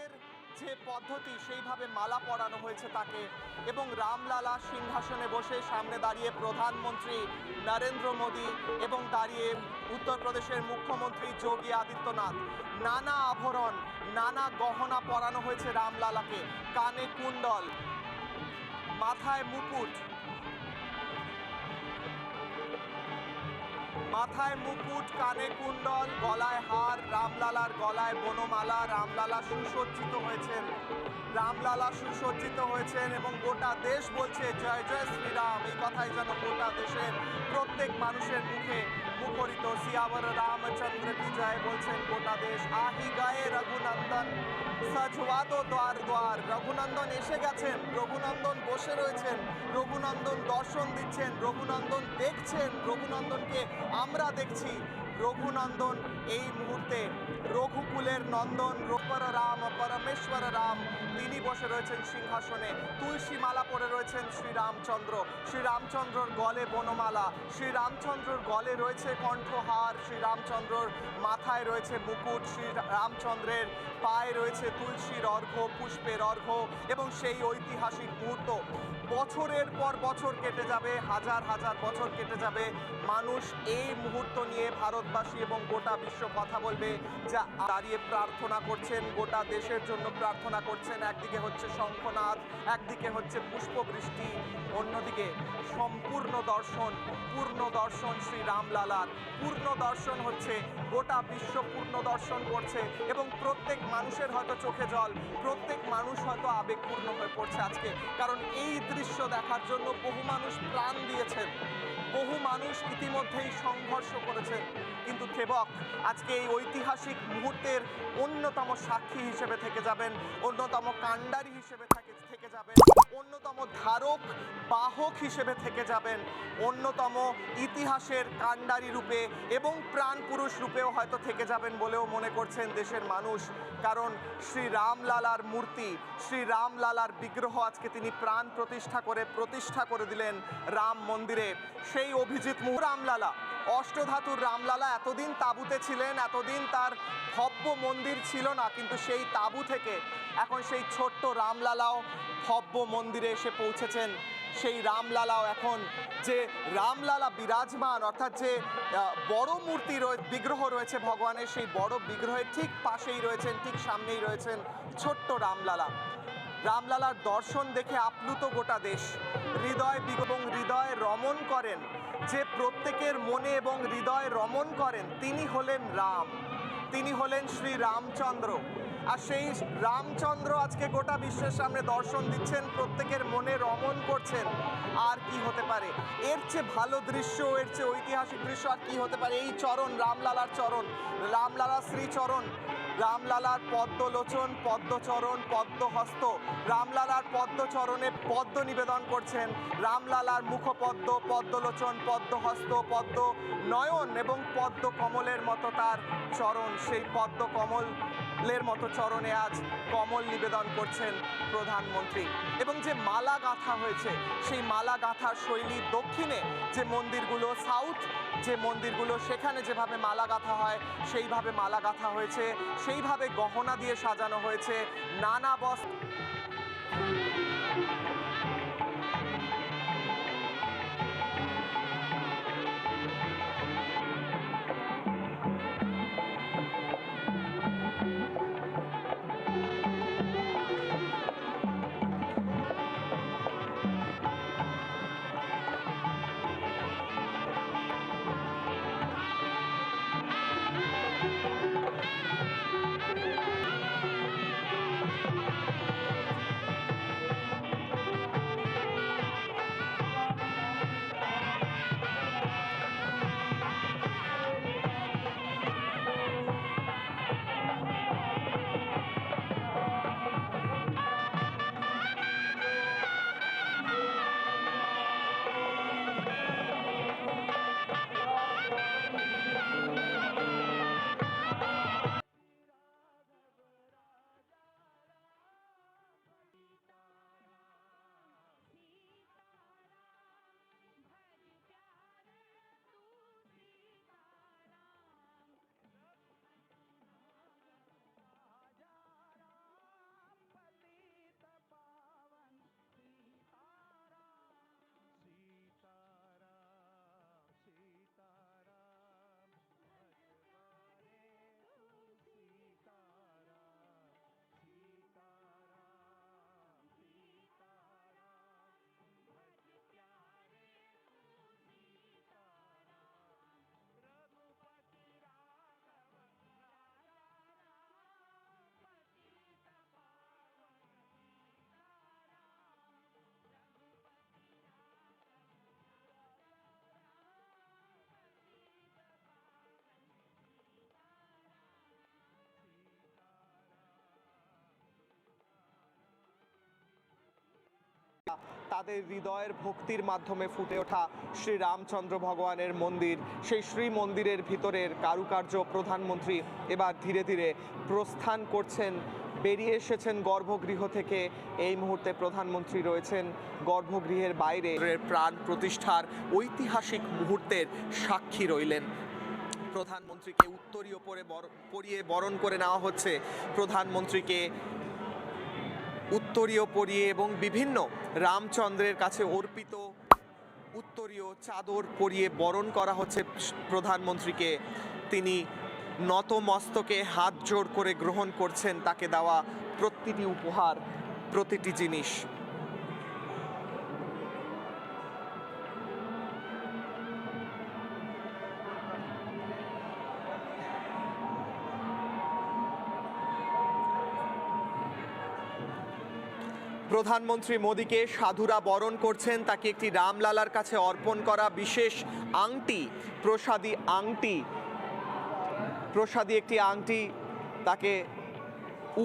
আমাদের যে পদ্ধতি, সেইভাবে মালা পরানো হয়েছে তাকে এবং রামলালা সিংহাসনে বসে সামনে দাঁড়িয়ে প্রধানমন্ত্রী নরেন্দ্র মোদী এবং দাঁড়িয়ে উত্তরপ্রদেশের মুখ্যমন্ত্রী যোগী আদিত্যনাথ। নানা আভরণ, নানা গহনা পরানো হয়েছে রামলালাকে। কানে কুণ্ডল, মাথায় মুকুট মাথায় মুকুট, কানে কুণ্ডল, গলায় হার, রামলালার গলায় বনমালা, রামলালা সুসজ্জিত হয়েছেন। রামলালা সুসজ্জিত হয়েছেন এবং গোটা দেশ বলছে, জয় জয় শ্রীরাম। এই কথাই যেন গোটা দেশের প্রত্যেক মানুষের মুখে মুখরিত। সিয়াবর রামচন্দ্র কি জয় বলছেন গোটা দেশ? আহি গায়ে রঘুনন্দন সজওয়াদো দ্বার দ্বার। রঘুনন্দন এসে গেছেন, রঘুনন্দন বসে রয়েছেন, রঘুনন্দন দর্শন দিচ্ছেন, রঘুনন্দন দেখছেন রঘুনন্দনকে আমরা দেখছি। রঘুনন্দন এই মুহূর্তে রঘুকুলের নন্দন রঘুবর রাম পরমেশ্বর রাম তিনি বসে রয়েছেন সিংহাসনে। তুলসী মালা পরে রয়েছেন শ্রীরামচন্দ্র। শ্রীরামচন্দ্রর গলে বনমালা। শ্রীরামচন্দ্রর গলে রয়েছে কণ্ঠহার। শ্রীরামচন্দ্রর মাথায় রয়েছে মুকুট। শ্রীরামচন্দ্রের পায়ে রয়েছে তুলসীর অর্ঘ্য, পুষ্পের অর্ঘ্য এবং সেই ঐতিহাসিক মুহূর্ত। বছরের পর বছর কেটে যাবে, হাজার হাজার বছর কেটে যাবে। মানুষ এই মুহূর্ত নিয়ে ভারতবাসী এবং গোটা বিশ্ব কথা বলবে, যা দাঁড়িয়ে প্রার্থনা করছেন, গোটা দেশের জন্য প্রার্থনা করছেন। একদিকে হচ্ছে শঙ্খনাথ একদিকে হচ্ছে পুষ্পবৃষ্টি, অন্যদিকে সম্পূর্ণ দর্শন, পূর্ণ দর্শন শ্রী রামলালার। পূর্ণ দর্শন হচ্ছে, গোটা বিশ্ব পূর্ণ দর্শন করছে এবং প্রত্যেক মানুষের হয়তো চোখে জল, প্রত্যেক মানুষ হয়তো আবেগপূর্ণ হয়ে পড়ছে আজকে। কারণ এই দৃশ্য দেখার জন্য বহু মানুষ প্রাণ দিয়েছেন, বহু মানুষ ইতিমধ্যেই সংঘর্ষ করেছেন। কিন্তু থেবক আজকে এই ঐতিহাসিক মুহূর্তের অন্যতম সাক্ষী হিসেবে থেকে যাবেন, অন্যতম কাণ্ডারি হিসেবে থেকে যাবেন। অন্যতম ধারক, বাহক হিসেবে থেকে যাবেন। অন্যতম ইতিহাসের কাণ্ডারি রূপে এবং প্রাণ পুরুষ রূপেও হয়তো থেকে যাবেন বলেও মনে করছেন দেশের মানুষ। কারণ শ্রী রামলালার মূর্তি, শ্রী রামলালার বিগ্রহ আজকে তিনি প্রাণ প্রতিষ্ঠা করে প্রতিষ্ঠা করে দিলেন রাম মন্দিরে। সেই অভিজিৎ মুহূর্ত রামলালা, অষ্টধাতুর রামলালা এতদিন তাঁবুতে ছিলেন, এতদিন তার ভব্য মন্দির ছিল না, কিন্তু সেই তাঁবু থেকে এখন সেই ছোট্ট রামলালাও ভব্য মন্দিরে এসে পৌঁছেছেন সেই রামলালাও এখন যে রামলালা বিরাজমান, অর্থাৎ যে বড় মূর্তি বিগ্রহ রয়েছে ভগবানের, সেই বড় বিগ্রহের ঠিক পাশেই রয়েছেন, ঠিক সামনেই রয়েছেন ছোট্ট রামলালা। রামলালার দর্শন দেখে আপ্লুত গোটা দেশ। হৃদয় এবং হৃদয় রমণ করেন। যে প্রত্যেকের মনে এবং হৃদয় রমণ করেন, তিনি হলেন রাম। তিনি হলেন শ্রী রামচন্দ্র। আর সেই রামচন্দ্র আজকে গোটা বিশ্বের সামনে দর্শন দিচ্ছেন, প্রত্যেকের মনে রমন করছেন। আর কি হতে পারে? এর চেয়ে ভালো দৃশ্য, এর চেয়ে ঐতিহাসিক দৃশ্য আর কি হতে পারে? এই চরণ, রামলালার চরণ রামলালার শ্রীচরণ, রামলালার পদ্মলোচন, পদ্মচরণ, পদ্মহস্ত, রামলালার পদ্মচরণে পদ্ম নিবেদন করছেন রামলালার মুখপদ্ম, পদ্মলোচন, পদ্মহস্ত পদ্ম নয়ন এবং পদ্ম কমলের মতো তার চরণ। সেই পদ্ম কমলের মতো চরণে আজ কমল নিবেদন করছেন প্রধানমন্ত্রী। এবং যে মালা গাঁথা হয়েছে, সেই মালা গাঁথার শৈলী দক্ষিণে যে মন্দিরগুলো সাউথ যে মন্দিরগুলো, সেখানে যেভাবে মালা গাঁথা হয়, সেইভাবে মালা গাঁথা হয়েছে। সেইভাবে গহনা দিয়ে সাজানো হয়েছে। নানা বস্ত্র তাদের হৃদয়ের ভক্তির মাধ্যমে ফুটে ওঠা শ্রী রামচন্দ্র ভগবানের মন্দির, সেই শ্রী মন্দিরের ভিতরের কারুকার্য প্রধানমন্ত্রী এবার ধীরে ধীরে প্রস্থান করছেন, বেরিয়ে এসেছেন গর্ভগৃহ থেকে। এই মুহূর্তে প্রধানমন্ত্রী রয়েছেন গর্ভগৃহের বাইরে। প্রাণ প্রতিষ্ঠার ঐতিহাসিক মুহূর্তের সাক্ষী রইলেন। প্রধানমন্ত্রীকে উত্তরীয় পরে পরিয়ে বরণ করে নেওয়া হচ্ছে। প্রধানমন্ত্রীকে উত্তরীয় পরিয়ে এবং বিভিন্ন রামচন্দ্রের কাছে অর্পিত উত্তরীয় চাদর পরিয়ে বরণ করা হচ্ছে প্রধানমন্ত্রীকে। তিনি নতমস্তকে হাত জোড় করে গ্রহণ করছেন, তাকে দেওয়া প্রতিটি উপহার, প্রতিটি জিনিস। প্রধানমন্ত্রী মোদীকে সাধুরা বরণ করছেন, তাকে একটি রামলালার কাছে অর্পণ করা বিশেষ আংটি, প্রসাদী আংটি, প্রসাদী একটি আংটি তাকে